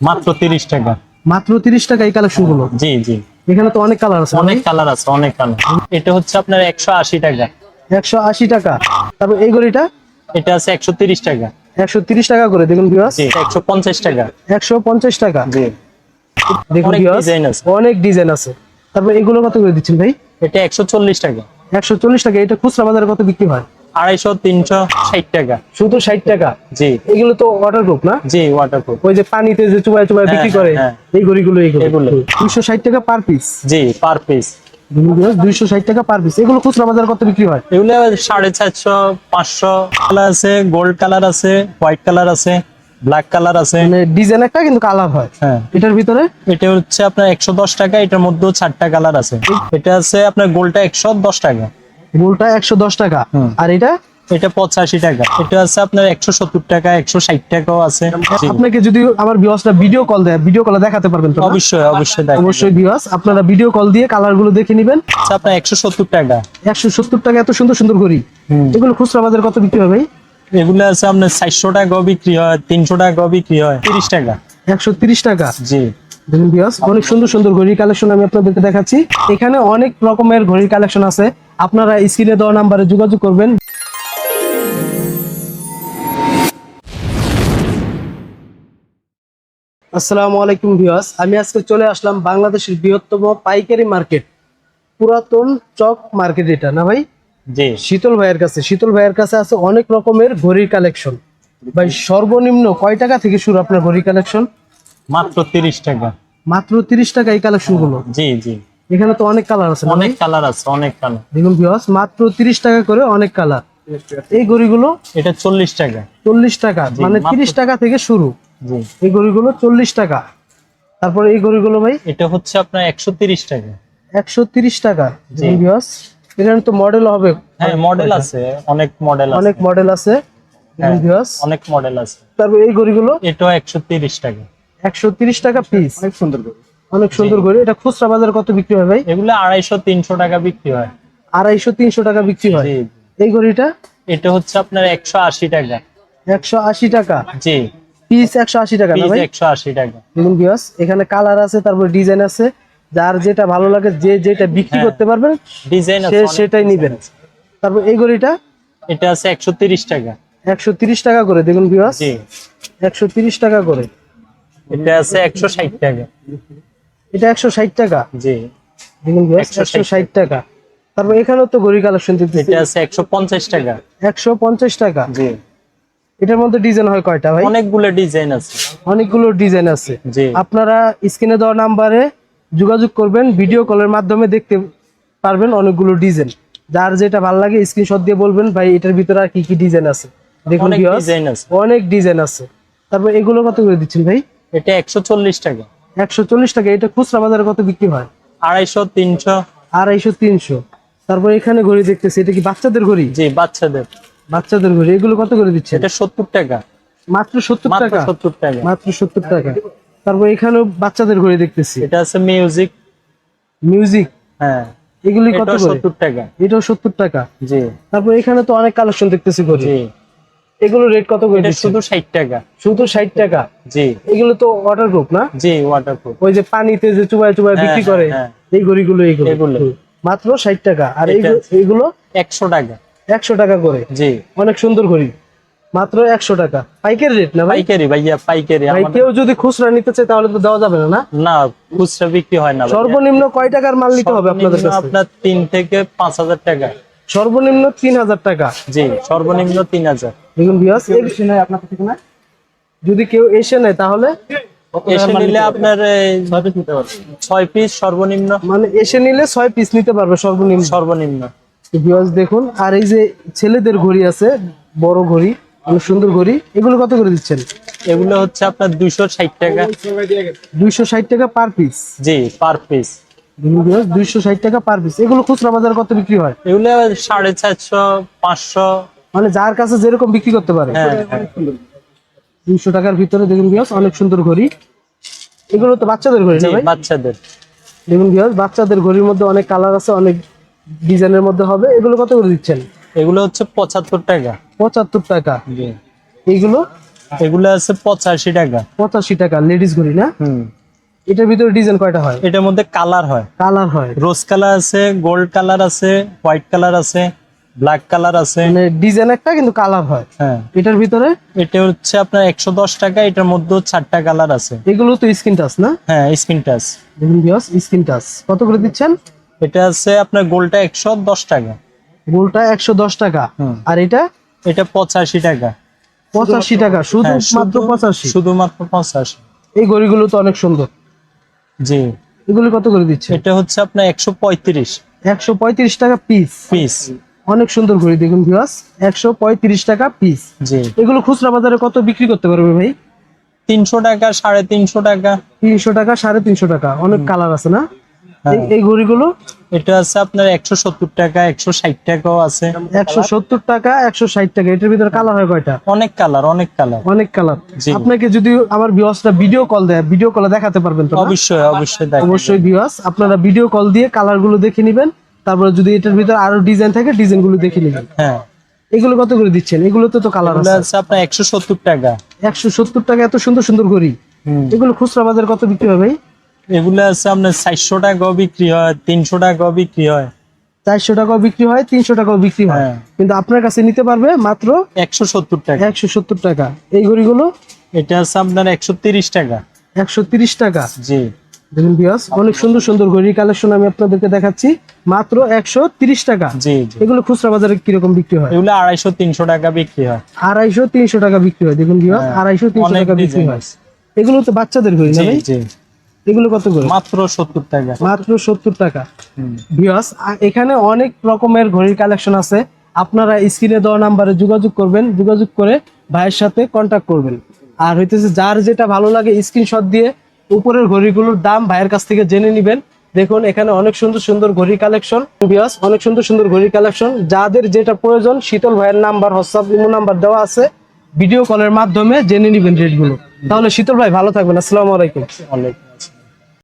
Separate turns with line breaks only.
মাত্র তিরিশ টাকা।
মাত্র তিরিশ টাকা এই কালেকশনগুলো?
জি জি।
এখানে তো অনেক কালার আছে
অনেক কালার আছে অনেক কালার। এটা হচ্ছে আপনার একশো আশি টাকা।
একশো আশি টাকা। তারপর এই ঘড়িটা
এটা আছে একশো তিরিশ টাকা।
একশো তিরিশ টাকা করে দেখুন ভিউয়ার্স
জি একশো পঞ্চাশ টাকা।
একশো পঞ্চাশ টাকা।
জি।
দেখুন
আছে।
অনেক ডিজাইন আছে। তারপর এগুলো কত করে দিচ্ছেন ভাই?
এটা একশো চল্লিশ টাকা।
একশো চল্লিশ টাকা। এটা খুচরা বাজারে কত বিক্রি হয়?
আড়াইশো তিনশো ষাট টাকা।
শুধু ষাট টাকা?
জি।
এগুলো তো ওয়াটার প্রুফ না?
জি ওয়াটারপ্রুফ
ওই যে পানিতে যে চুবায় চুবায়
হ্যাঁ,
বিক্রি করে
হ্যাঁ,
এই ঘড়িগুলো এইগুলো
এগুলো।
দুইশো ষাট টাকা পার পিস
জি পার পিস
দুইশো ষাট টাকা পার পিস এগুলো খুচরা বাজারে কত বিক্রি হয়?
এগুলো সাড়ে চারশো পাঁচশো কালার আছে গোল্ড কালার আছে হোয়াইট কালার আছে ব্ল্যাক কালার আছে।
মানে ডিজাইন একটা কিন্তু কালার হয়।
হ্যাঁ।
এটার ভিতরে?
এটা হচ্ছে আপনার একশো দশ টাকা এটার মধ্যেও চারটা কালার আছে। এটা আছে আপনার গোলটা একশো দশ টাকা।
গোলটা একশো দশ টাকা। আর এটা?
এটা পঁচাশি টাকা। এটা আছে আপনার একশো সত্তর টাকা একশো ষাট টাকাও আছে।
আপনাকে যদি আমার ভিউয়ার্সরা ভিডিও কল দেয় ভিডিও কলে দেখাতে পারবেন তো
অবশ্যই অবশ্যই
অবশ্যই ভিউয়ার্স আপনারা ভিডিও কল দিয়ে কালারগুলো দেখে নেবেন।
আচ্ছা, আপনার একশো সত্তর টাকা।
একশো সত্তর টাকা এত সুন্দর সুন্দর ঘড়ি।
হুম।
এগুলো খুচরা বাজার কত বিক্রি হবে ভাই?
এগুলো আছে আপনার চারশো টাকাও বিক্রি হয় তিনশো টাকাও বিক্রি হয় তিরিশ টাকা।
একশো তিরিশ টাকা?
জি।
অনেক সুন্দর সুন্দর ঘড়ির কালেকশন আমি আপনাদেরকে দেখাচ্ছি। এখানে অনেক রকমের ঘড়ির কালেকশন আছে। আপনারা স্ক্রিনে দেওয়া নাম্বারে যোগাযোগ করবেন। আসসালামু আলাইকুম ভিউয়ার্স আমি আজকে চলে আসলাম বাংলাদেশের বৃহত্তম পাইকারি মার্কেট পুরাতন চক মার্কেট এটা না ভাই?
জি।
শীতল ভাইয়ের কাছে শীতল ভাইয়ের কাছে আছে অনেক রকমের ঘড়ির কালেকশন। ভাই সর্বনিম্ন কয় টাকা থেকে শুরু আপনার ঘড়ির কালেকশন?
মাত্র তিরিশ টাকা।
মাত্র তিরিশ টাকা এই কালেকশনগুলো
জি জি।
এখানে তো অনেক কালার আছে
অনেক কালার আছে অনেক কালার
দেখুন ভিউয়ার্স মাত্র তিরিশ টাকা করে অনেক কালার এই ঘড়িগুলো
এটা চল্লিশ টাকা।
চল্লিশ টাকা মানে
মাত্র-
তিরিশ টাকা থেকে শুরু।
জি।
এই ঘড়িগুলো চল্লিশ টাকা। তারপরে এই ঘড়িগুলো ভাই?
এটা হচ্ছে আপনার একশো তিরিশ টাকা।
একশো তিরিশ টাকা
জি।
ভিউয়ার্স এখানে তো মডেল হবে।
হ্যাঁ মডেল আছে অনেক মডেল আছে।
অনেক মডেল আছে
হ্যাঁ,
ভিউয়ার্স
অনেক মডেল আছে।
তারপর এই ঘড়িগুলো
এটাও একশো তিরিশ টাকা।
একশো তিরিশ টাকা পিস অনেক সুন্দর অনেক সুন্দর ঘড়ি এটা খুচরা বাজার কত বিক্রি হয় ভাই?
এগুলো আড়াইশো তিনশো টাকা বিক্রি হয়।
আড়াইশো তিনশো টাকা বিক্রি হয়? এই ঘড়িটা
এটা হচ্ছে আপনার একশো আশি টাকা।
একশো আশি টাকা?
জি।
পিস একশো আশি টাকা না ভাই?
একশো আশি টাকা।
দেখুন ভিউয়ার্স এখানে কালার আছে তারপর ডিজাইন আছে। যার যেটা ভালো লাগে যে যেটা বিক্রি
হ্যাঁ।
করতে পারবেন
ডিজাইন আছে
সেটাই নিবেন। তারপর এই ঘড়িটা
এটা আছে একশো তিরিশ টাকা।
একশো তিরিশ টাকা করে দেখুন
জি।
একশো তিরিশ টাকা করে।
এটা আছে একশো ষাট টাকা।
এটা একশো ষাট টাকা।
জি।
দেখুন ভিউয়ার্স
160
একশো ষাট টাকা। তারপর এখানেও তো ঘড়ি কালেকশন
এটা আছে একশো পঞ্চাশ টাকা।
একশো পঞ্চাশ টাকা।
জি।
এটার মধ্যে ডিজাইন হয় কয়টা ভাই?
অনেকগুলো ডিজাইন আছে।
অনেকগুলো ডিজাইন আছে।
জি।
আপনারা স্ক্রিনে দেওয়া নাম্বারে যোগাযোগ করবেন ভিডিও কলের মাধ্যমে দেখতে পারবেন অনেকগুলো ডিজাইন। যার যেটা ভালো লাগে স্ক্রিনশট দিয়ে বলবেন ভাই এটার ভিতরে আর কি কি ডিজাইন আছে? দেখুন
অনেক
viewers,
ডিজাইন আছে।
অনেক ডিজাইন আছে। তারপর এগুলো কত করে দিচ্ছেন ভাই?
এটা একশো চল্লিশ টাকা।
একশো চল্লিশ টাকা এটা খুচরা বাজারে কত বিক্রি হয়?
আড়াইশো তিনশো।
আড়াইশো তিনশো। তারপর এখানে ঘড়ি দেখতেছি এটা কি বাচ্চাদের ঘড়ি?
জি বাচ্চাদের।
বাচ্চাদের ঘড়ি এগুলো কত করে দিচ্ছেন
এটা সত্তর টাকা।
মাত্র সত্তর
মাত্র
টাকা?
সত্তর টাকা।
মাত্র সত্তর টাকা। তারপর এখানেও বাচ্চাদের ঘড়ি দেখতেছি।
এটা আছে মিউজিক।
মিউজিক?
হ্যাঁ।
এগুলি কত
সত্তর টাকা।
এটাও সত্তর টাকা।
জি।
তারপর এখানে তো অনেক কালেকশন দেখতেছি ঘড়ি। এগুলো রেট কত করে
শুধু ষাট টাকা।
শুধু ষাট টাকা?
জি।
এগুলো তো ওয়াটার প্রুফ না?
জি ওয়াটারপ্রুফ
ওই যে পানিতে যে চুবায় চুবায়
হ্যাঁ,
বিক্রি
হ্যাঁ,
করে
হ্যাঁ।
এই ঘড়িগুলো এইগুলো
এগুলো।
মাত্র ষাট টাকা। আর এইগুলো
একশো টাকা।
একশো টাকা করে।
জি।
অনেক সুন্দর ঘড়ি। মাত্র একশো টাকা। পাইকারি রেট না ভাই?
পাইকারি ভাইয়া পাইকারি।
ভাই কেউ যদি খুচরা নিতে চায় তাহলে তো দেওয়া যাবে না না?
না খুচরা বিক্রি হয় না
সর্বনিম্ন কয় টাকার মাল নিতে হবে আপনাদের কাছে?
আপনার তিন থেকে পাঁচ হাজার টাকা।
সর্বনিম্ন তিন হাজার টাকা।
জি সর্বনিম্ন তিন হাজার
দেখুন বিয়াস যদি কেউ এসে নেয় তাহলে
এসে নিলে আপনার এই, ছয় পিস সর্বনিম্ন।
মানে এসে নিলে ছয় পিস নিতে পারবে সর্বনিম্ন।
সর্বনিম্ন।
ভিউয়ার্স দেখুন আর এই যে ছেলেদের ঘড়ি আছে বড় ঘড়ি অনেক সুন্দর ঘড়ি এগুলো কত করে দিচ্ছেন?
এগুলো হচ্ছে আপনার দুইশো ষাট টাকা।
দুইশো ষাট টাকা পার পিস
জি পার পিস
দুইশো ষাট টাকা পার পিস এগুলো খুচরা বাজারে কত বিক্রি হয়?
এগুলো সাড়ে চারশো পাঁচশো
মানে যার কাছে যেরকম বিক্রি করতে পারে।
হ্যাঁ।
দুইশো টাকার ভিতরে দেখুন ভিউয়ার্স অনেক সুন্দর ঘড়ি। এগুলো তো বাচ্চাদের ঘড়ি না ভাই?
বাচ্চাদের।
দেখুন ভিউয়ার্স বাচ্চাদের ঘড়ির মধ্যে অনেক কালার আছে অনেক ডিজাইনের মধ্যে হবে। এগুলো কত করে দিচ্ছেন?
এগুলো হচ্ছে পঁচাত্তর টাকা।
পঁচাত্তর টাকা। এগুলো?
এগুলো আছে পঁচাশি টাকা।
পঁচাশি টাকা লেডিস ঘড়ি না?
হুম।
এটার ভিতরে ডিজাইন কয়টা হয়?
এটার মধ্যে কালার হয়।
কালার হয়।
রোজ কালার আছে গোল্ড কালার আছে হোয়াইট কালার আছে। ব্ল্যাক কালার আছে।
মানে ডিজাইন একটা কিন্তু কালার হয়।
হ্যাঁ।
এটার ভিতরে?
এটা হচ্ছে আপনার একশো দশ টাকা এটার মধ্যে চারটা কালার আছে।
এগুলো তো স্ক্রিন টাচ না?
হ্যাঁ স্ক্রিন টাচ
দেখুন বিয়স স্ক্রিন টাচ কত করে দিচ্ছেন?
এটা আছে আপনার গোলটা একশো দশ টাকা।
গোলটা একশো দশ টাকা। আর এটা?
এটা পঁচাশি টাকা।
পঁচাশি টাকা শুধু
হ্যাঁ,
মাত্র
শুধু-
পঁচাশি?
শুধুমাত্র পঁচাশি।
এই ঘড়িগুলো তো অনেক সুন্দর।
জি।
এগুলো কত করে দিচ্ছে
এটা হচ্ছে আপনার একশো পঁয়ত্রিশ।
একশো পঁয়ত্রিশ টাকা পিস
পিস
অনেক সুন্দর ঘড়ি দেখুন ভিউয়ার্স একশো পঁয়ত্রিশ টাকা পিস
জি।
এগুলো খুচরা বাজারে কত বিক্রি করতে পারবে ভাই?
তিনশো টাকা সাড়ে তিনশো টাকা।
তিনশো টাকা সাড়ে তিনশো টাকা। অনেক কালার আছে না?
হ্যাঁ।
এই- ঘড়িগুলো?
এটা আছে আপনার একশো সত্তর টাকা একশো ষাট টাকাও আছে।
একশো সত্তর টাকা একশো ষাট টাকা। এটার ভিতরে কালার হয় কয়টা?
অনেক কালার অনেক কালার
অনেক কালার আপনাকে যদি আমার ভিউয়ার্সটা ভিডিও কল দেয় ভিডিও কলে দেখাতে পারবেন তো
অবশ্যই অবশ্যই
অবশ্যই ভিউয়ার্স আপনারা ভিডিও কল দিয়ে কালারগুলো দেখে নেবেন। তারপরে যদি এটার ভিতরে আরও ডিজাইন থাকে ডিজাইনগুলো দেখে নেবেন।
হ্যাঁ।
এগুলো কত করে দিচ্ছেন? এগুলোতে তো কালার আছে।
আপনার একশো সত্তর টাকা।
একশো সত্তর টাকা এত সুন্দর সুন্দর
হুম।
এগুলো খুচরা বাজার কত বিক্রি হবে
এগুলো আছে আপনার চারশো টাকাও বিক্রি হয় তিনশো টাকাও বিক্রি হয়।
চারশো টাকাও বিক্রি হয় তিনশো টাকাও বিক্রি হয়।
হ্যাঁ।
কিন্তু আপনার কাছে নিতে পারবে মাত্র
একশো সত্তর টাকা।
একশো সত্তর টাকা। এই ঘড়িগুলো?
এটা আছে আপনার একশো তিরিশ টাকা।
একশো তিরিশ টাকা।
জি।
দেখুন বিয়াস অনেক সুন্দর সুন্দর ঘড়ি কালেকশন আমি আপনাদেরকে দেখাচ্ছি। মাত্র একশো তিরিশ টাকা। এগুলো খুচরা বাজারে কীরকম বিক্রি হয়?
এগুলো আড়াইশো তিনশো টাকা বিক্রি হয়।
আড়াইশো তিনশো টাকা বিক্রি হয়। দেখুন বিয়াস
হ্যাঁ,
আড়াইশো তিনশো টাকা বিক্রি হয়। এগুলো তো বাচ্চাদের ঘড়ি না এগুলো কত করে?
মাত্র সত্তর টাকা।
মাত্র সত্তর টাকা। ভিউয়ার্স এখানে অনেক রকমের ঘড়ির কালেকশন আছে। আপনারা স্ক্রিনে দেওয়া নাম্বারে যোগাযোগ করবেন। যোগাযোগ করে ভাইয়ের সাথে কন্ট্যাক্ট করবেন। আর হইতেছে যার যেটা ভালো লাগে স্ক্রিনশট দিয়ে উপরের ঘড়িগুলোর দাম ভাইয়ের কাছ থেকে জেনে নিবেন। দেখুন, এখানে অনেক সুন্দর সুন্দর ঘড়ি কালেকশন অনেক সুন্দর সুন্দর ঘড়ি কালেকশন যাদের যেটা প্রয়োজন, শীতল ভাইয়ের নাম্বার হোয়াটসঅ্যাপ ইমো নাম্বার দেওয়া আছে। ভিডিও কলের মাধ্যমে জেনে নেবেন রেটগুলো তাহলে শীতল ভাই, ভালো থাকবেন। আসসালামু আলাইকুম।
অনেক